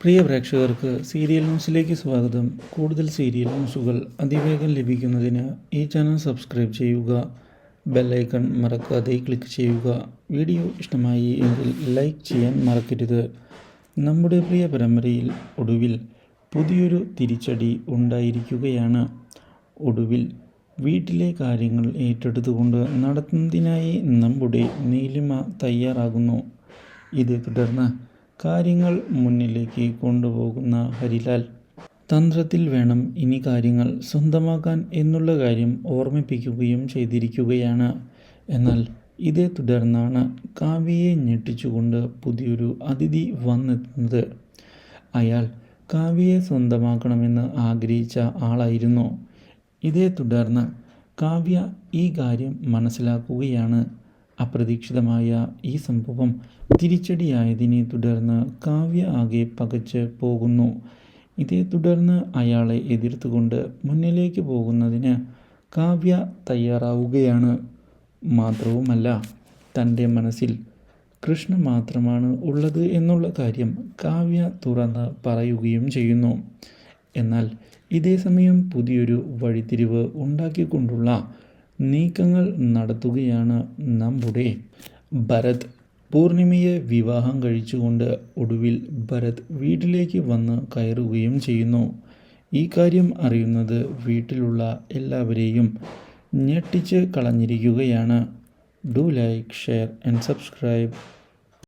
പ്രിയ പ്രേക്ഷകർക്ക് സീരിയൽ ന്യൂസിലേക്ക് സ്വാഗതം. കൂടുതൽ സീരിയൽ ന്യൂസുകൾ അതിവേഗം ലഭിക്കുന്നതിന് ഈ ചാനൽ സബ്സ്ക്രൈബ് ചെയ്യുക ബെല്ലൈക്കൺ മറക്കാതെ ക്ലിക്ക് ചെയ്യുക. വീഡിയോ ഇഷ്ടമായി എങ്കിൽ ലൈക്ക് ചെയ്യാൻ മറക്കരുത്. നമ്മുടെ പ്രിയ പരമ്പരയിൽ ഒടുവിൽ പുതിയൊരു തിരിച്ചടി ഉണ്ടായിരിക്കുകയാണ്. ഒടുവിൽ വീട്ടിലെ കാര്യങ്ങൾ ഏറ്റെടുത്തുകൊണ്ട് നടത്തുന്നതിനായി നമ്മുടെ നീലിമ തയ്യാറാകുന്നു. ഇതേ തുടർന്ന് കാര്യങ്ങൾ മുന്നിലേക്ക് കൊണ്ടുപോകുന്ന ഹരിലാൽ. തന്ത്രത്തിൽ വേണം ഇനി കാര്യങ്ങൾ സ്വന്തമാക്കാൻ എന്നുള്ള കാര്യം ഓർമ്മിപ്പിക്കുകയും ചെയ്തിരിക്കുകയാണ്. എന്നാൽ ഇതേ തുടർന്നാണ് കാവ്യയെ ഞെട്ടിച്ചുകൊണ്ട് പുതിയൊരു അതിഥി വന്നെത്തുന്നത്. അയാൾ കാവ്യയെ സ്വന്തമാക്കണമെന്ന് ആഗ്രഹിച്ച ആളായിരുന്നു. ഇതേ തുടർന്ന് കാവ്യ ഈ കാര്യം മനസ്സിലാക്കുകയാണ്. അപ്രതീക്ഷിതമായ ഈ സംഭവം തിരിച്ചടിയായതിനെ തുടർന്ന് കാവ്യ ആകെ പകച്ച് പോകുന്നു. ഇതേ തുടർന്ന് അയാളെ എതിർത്തുകൊണ്ട് മുന്നിലേക്ക് പോകുന്നതിന് കാവ്യ തയ്യാറാവുകയാണ്. മാത്രവുമല്ല തന്റെ മനസ്സിൽ കൃഷ്ണ മാത്രമാണ് ഉള്ളത് എന്നുള്ള കാര്യം കാവ്യ തുറന്ന് പറയുകയും ചെയ്യുന്നു. എന്നാൽ ഇതേ സമയം പുതിയൊരു വഴിത്തിരിവ് ഉണ്ടാക്കിക്കൊണ്ടുള്ള നീക്കങ്ങൾ നടത്തുകയാണ് നമ്മുടെ ഭരത്. പൂർണിമയെ വിവാഹം കഴിച്ചുകൊണ്ട് ഒടുവിൽ ഭരത് വീട്ടിലേക്ക് വന്ന് കയറുകയും ചെയ്യുന്നു. ഈ കാര്യം അറിയുന്നത് വീട്ടിലുള്ള എല്ലാവരെയും ഞെട്ടിച്ച് കളഞ്ഞിരിക്കുകയാണ്. Do like share and subscribe.